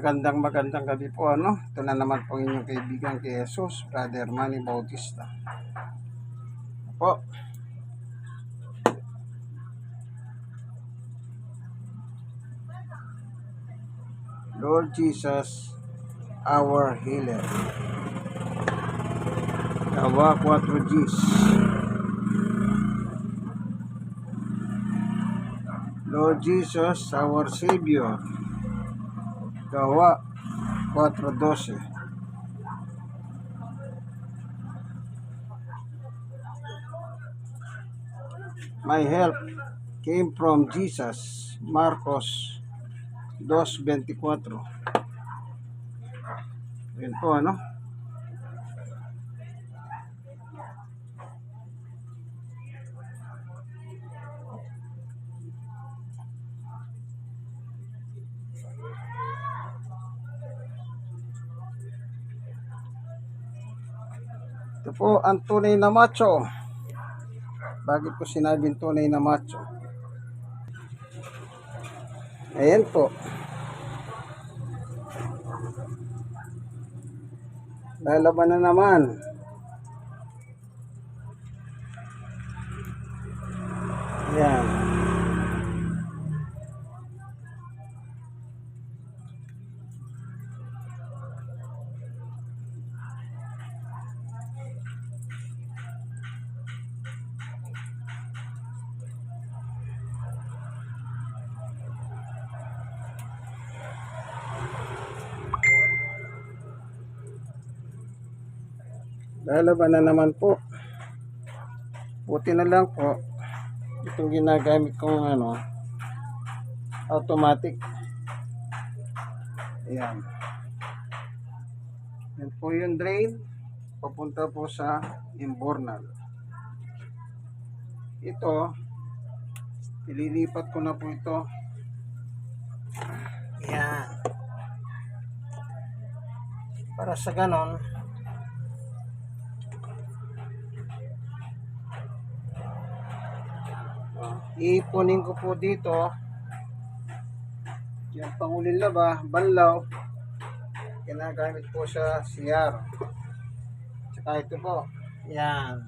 Magandang magandang gabi po ano. Ito na naman po inyong kaibigan kay Jesus, Brother Manny Bautista. Po. Lord Jesus, our healer. Gawa 4 Gs. Lord Jesus, our Savior. Gawa 4.12 My help came from Jesus. Marcos 2.24 Yun po ano. Ito po ang tunay na macho. Bakit ko sinabing tunay na macho? Ayan po. Lalaban na naman. Lalaban na naman po. Buti na lang po. Itong ginagamit kong ano, automatic. Ayan. Yan po yung drain. Papunta po sa imbornal. Ito, ililipat ko na po ito. Ayan. Para sa ganon, iipunin ko po dito. Yung pangulin laba, banlaw. Ginagamit po sa CR tsaka ito po. Yan.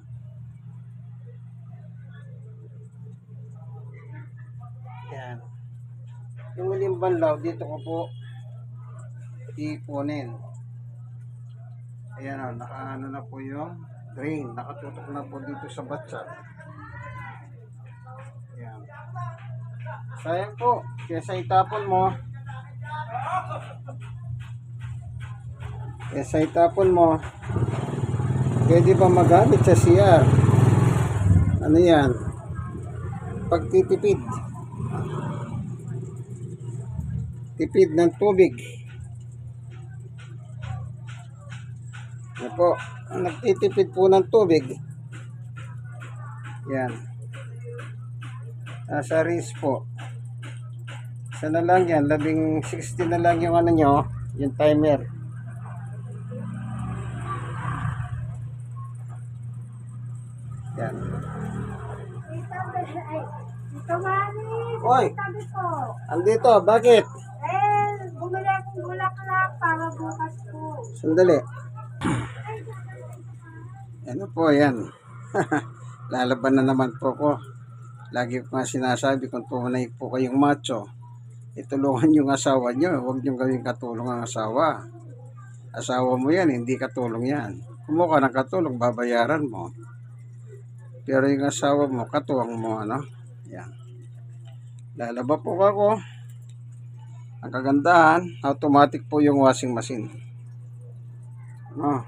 Yan. Yung uling banlaw dito ko po iipunin. Ayan o, nakaano na po yung drain nakatutok na po dito sa batsa Sayang po, kesa itapon mo. Kesa itapon mo. Pwede ba magamit sa CR? Ano yan? Pagtitipid. Tipid ng tubig. Yan po. Nagtitipid po ng tubig. Yan. Nasa wrist po. Isa na lang yan. Labing 60 na lang yung ano nyo. Yung timer. Yan. Ito mami, Oy. Andito. Bakit? Eh, bumili akong bulaklak para bukas po. Sandali. Ano po yan. Lalaban na naman po ko. Lagi ko nga sinasabi kung tunay po kayong macho. Itulungan yung asawa nyo. Huwag nyo gawing katulong ang asawa. Asawa mo yan, hindi katulong yan. Kumuha ng katulong, babayaran mo. Pero yung asawa mo, katuwang mo, ano? Yan. Lalaba po ako. Ang kagandahan, automatic po yung washing machine. Ano?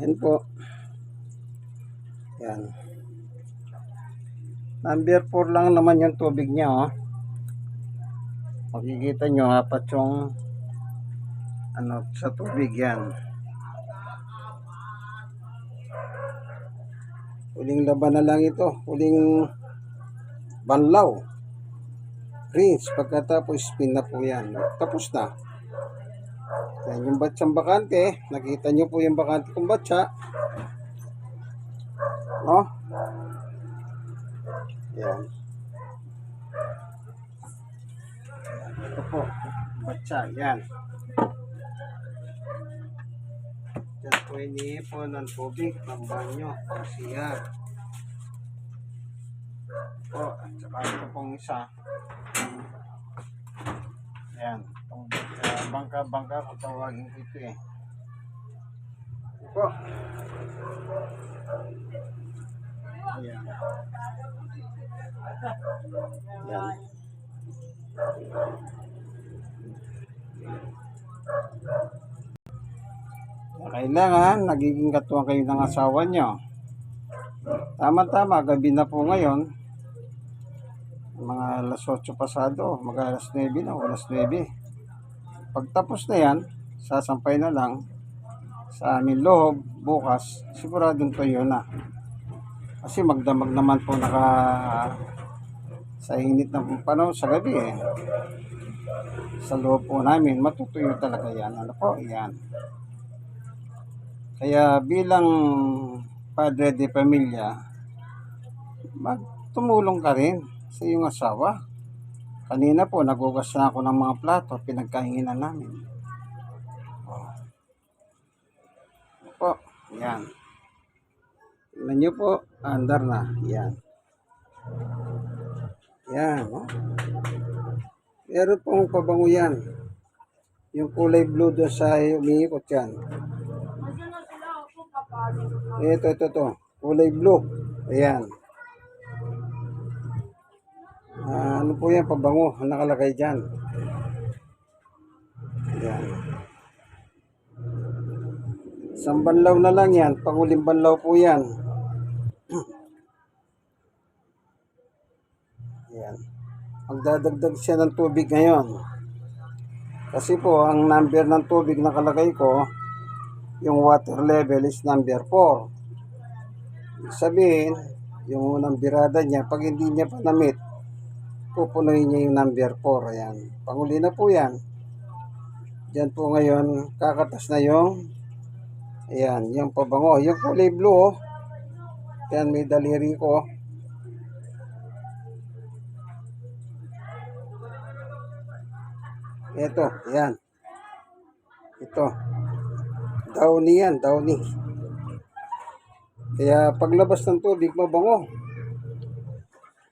Yan po. Yan. Number 4 lang naman yung tubig niya, oh. Makikita nyo, apat yung ano, sa tubig yan. Huling laban na lang ito. Huling banlaw. Rinse. Pagkatapos, spin na po yan. Tapos na. Yan yung batsang bakante. Nakita nyo po yung bakante kong batsa. No? Yan. Ito po, batsa, yan. Yan po iniipon ng tubig, ng banyo, ng siya. Po, at saka ito pong isa. Yan, itong uh, bangka-bangka kung tawagin ko ito eh. Po. Ayan. Yan. Kailangan, nagiging katuwang kayo ng asawa nyo. Tama-tama, gabi na po ngayon. Mga alas 8 pasado, mag alas 9 na, alas 9. Pagtapos na yan, sasampay na lang sa aming loob, bukas, siguradong tuyo na. Kasi magdamag naman po naka sa init ng panahon sa gabi eh. Sa loob po namin, matutuyo talaga yan. Ano po, yan. Kaya bilang padre de pamilya, magtumulong ka rin sa iyong asawa. Kanina po, nagugas na ako ng mga plato, pinagkahinginan namin. Oh. Po, yan. Tingnan nyo po, andar na. Yan. Yan, oh. Meron pong pabango yan. Yung kulay blue doon sa umiikot yan. Nandiyan na sila ako papalo. Ito, ito, ito. Kulay blue. Ayan. Ah, ano po yan? Pabango. Ang nakalagay dyan. Ayan. Isang banlaw na lang yan. Panguling banlaw po yan. Ayan. Magdadagdag siya ng tubig ngayon. Kasi po, ang number ng tubig na kalagay ko, yung water level is number 4. Ibig sabihin, yung unang birada niya, pag hindi niya pa na-meet, pupunuin niya yung number 4. Ayan. Panguli na po yan. Diyan po ngayon, kakatas na yung, ayan, yung pabango. Yung kulay blue, oh. Yan, may daliri ko. Ito, ayan. Ito. Downy yan, downy. Kaya paglabas ng tubig, mabango.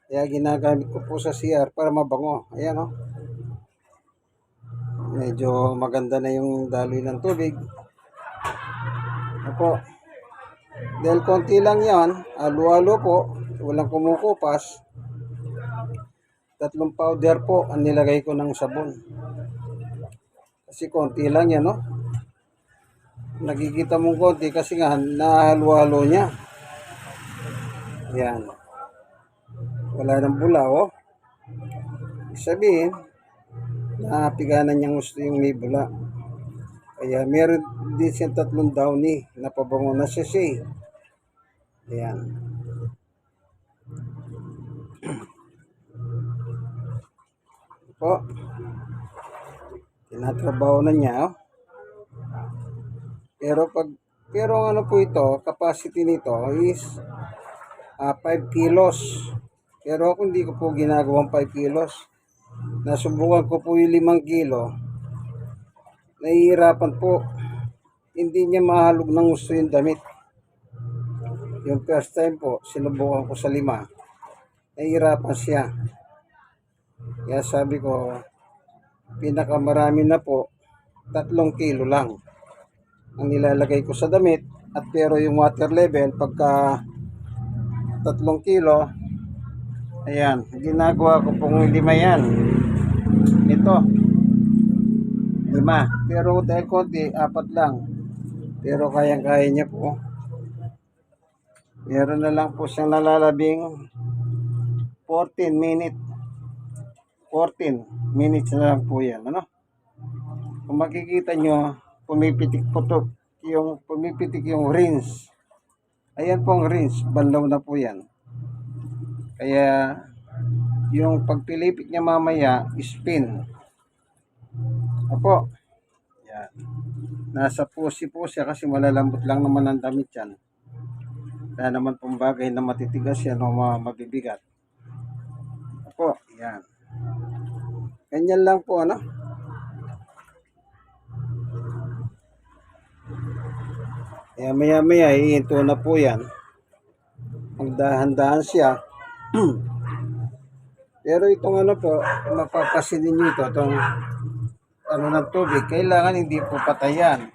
Kaya ginagamit ko po sa CR para mabango. Ayan o. Oh. Medyo maganda na yung daloy ng tubig. Opo. Dahil konti lang yan, alo-alo po, walang kumukupas. Tatlong powder po ang nilagay ko ng sabon. Kasi konti lang yan, no? Nakikita mong konti kasi nga nahalo-halo niya. Yan. Wala nang bula, oh. Sabihin, napiganan niyang gusto yung may bula. Kaya meron din siyang tatlong downy na pabango na siya siya. eh. Ayan. po. Tinatrabaho na niya, oh. Pero pag pero ano po ito, capacity nito is ah, 5 kilos. Pero ako hindi ko po ginagawang 5 kilos. Nasubukan ko po yung 5 kilo. Nahihirapan po. Hindi niya mahalog ng gusto yung damit. Yung first time po, sinubukan ko sa 5. Nahihirapan siya. Kaya sabi ko, pinakamarami na po, tatlong kilo lang ang nilalagay ko sa damit at pero yung water level pagka tatlong kilo ayan ginagawa ko pong lima yan. Ito lima. Pero dahil konti apat lang. Pero kayang kaya niya po. Meron na lang po siyang nalalabing 14 minute. 14 minutes na lang po yan ano? Kung makikita nyo pumipitik po to yung pumipitik yung rinse ayan po ang rinse banlaw na po yan kaya yung pagpilipit niya mamaya spin Opo. Yan. Nasa pusi po siya kasi malalambot lang naman ang damit yan. Kaya naman pong bagay na matitigas yan o ma- mabibigat. Opo. Yan. Ganyan lang po, ano? Kaya maya maya, iinto na po yan. Magdahan-dahan siya. Pero itong ano po, mapapasin ninyo ito, itong ano ng tubig, kailangan hindi po patayan.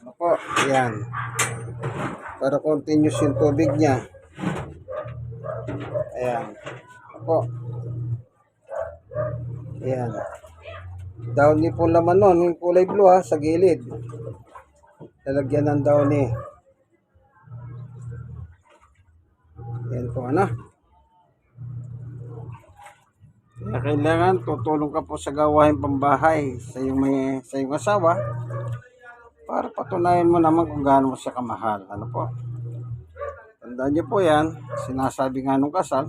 Ano po, yan. Para continuous yung tubig niya. Ayan. Ano po. Ayan. Downy po laman nun, yung kulay blue ha, sa gilid. Lalagyan ng downy. Ayan po, ano. Kaya kailangan tutulong ka po sa gawain pambahay sa iyong may sa iyong asawa para patunayan mo naman kung gaano mo siya kamahal. Ano po? Tandaan niyo po yan, sinasabi nga nung kasal,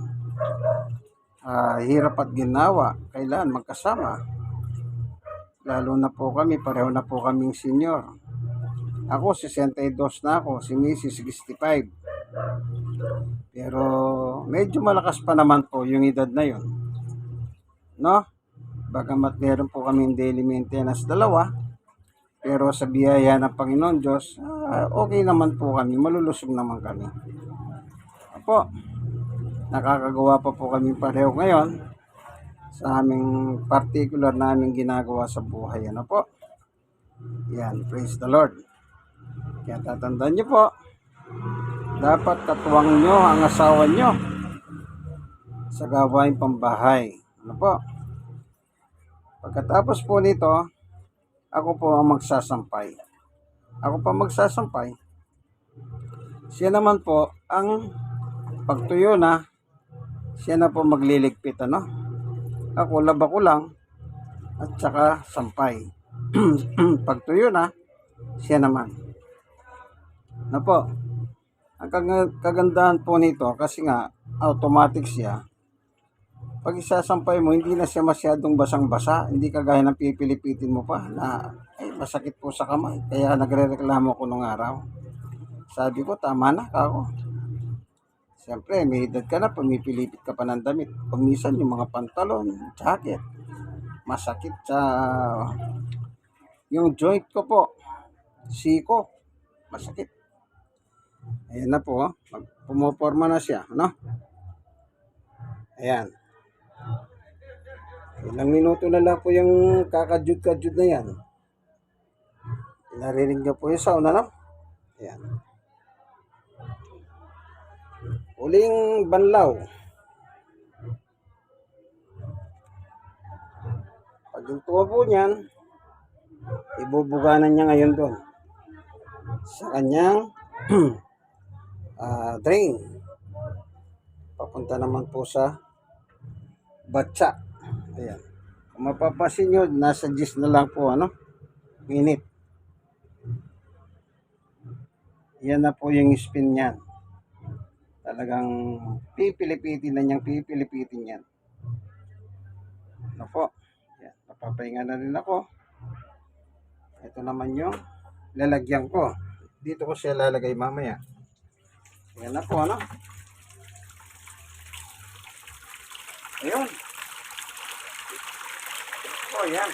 ah, hirap at ginawa, kailan magkasama. Lalo na po kami, pareho na po kaming senior. Ako, 62 na ako, si Mrs. 65. Pero medyo malakas pa naman po yung edad na yun. No? Bagamat meron po kami daily maintenance dalawa, pero sa biyaya ng Panginoon Diyos, ah, okay naman po kami, malulusog naman kami. Apo, nakakagawa pa po kami pareho ngayon sa aming particular naming ginagawa sa buhay. Ano po? Yan, praise the Lord. Kaya tatandaan niyo po, dapat katuwang nyo ang asawa nyo sa gawain pambahay. Ano po? Pagkatapos po nito, ako po ang magsasampay. Ako pa magsasampay. Siya naman po ang pagtuyo na, siya na po magliligpit ano. Ako laba ko lang at saka sampay. Pagtuyo na, siya naman. Na po. Ang kag- kagandahan po nito kasi nga automatic siya. Pag isasampay mo, hindi na siya masyadong basang-basa. Hindi kagaya ng pipilipitin mo pa na ay, masakit po sa kamay. Kaya nagre-reklamo ko nung araw. Sabi ko, tama na ako. Siyempre, may edad ka na, pumipilipit ka pa ng damit. Kumisan yung mga pantalon, jacket, masakit sa yung joint ko po, siko, masakit. Ayan na po, oh. Pumoporma na siya, no? Ayan. Ilang minuto na lang po yung kakajud-kajud na yan. Narinig niyo po yung sound, ano? Ayan. Uling banlaw. Pag yung tuwa po niyan, ibubuganan niya ngayon doon. Sa kanyang ah, drain. Papunta naman po sa batsa. Ayan. Kung mapapasin nyo, nasa 10 na lang po, ano? Minute. Yan na po yung spin niyan. Talagang pipilipitin na niyang pipilipitin yan. Ano po? Yan. Napapahinga na rin ako. Ito naman yung lalagyan ko. Dito ko siya lalagay mamaya. Yan na po, ano? Ayun. Oh, yan.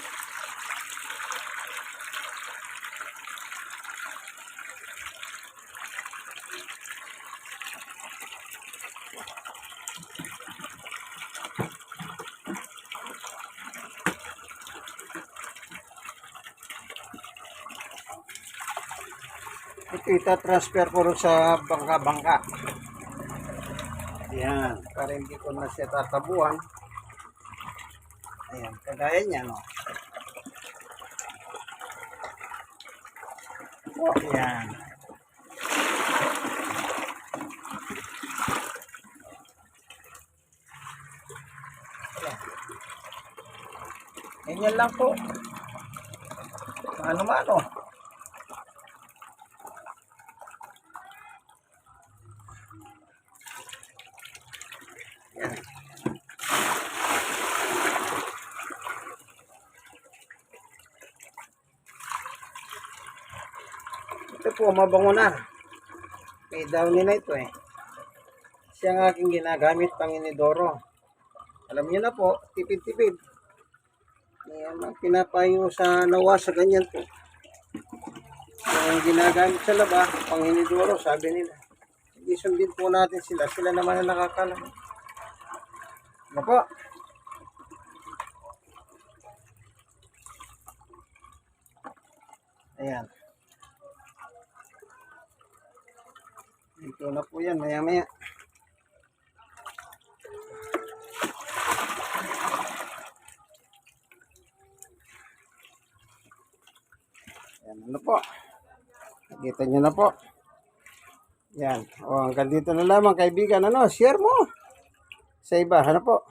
Ito ita-transfer ko sa bangka-bangka. Ayan, para hindi ko na siya tatabuan. Ayan, kagaya niya, no? Oh, ayan. Ganyan lang po. Ano-mano. Ito po, mabango na. May downy na ito eh. Siya ang aking ginagamit pang inidoro. Alam niyo na po, tipid-tipid. Ayan, ang pinapayo sa nawa sa ganyan po. Yung ginagamit sa laba, pang hinidoro, sabi nila. Hindi sundin po natin sila. Sila naman ang nakakalam. Ano po? Ayan. Ito na po yan, maya maya. Ayan, ano po? Nakita nyo na po. Yan. O, hanggang dito na lamang kaibigan. Ano, share mo. Sa iba, ano po?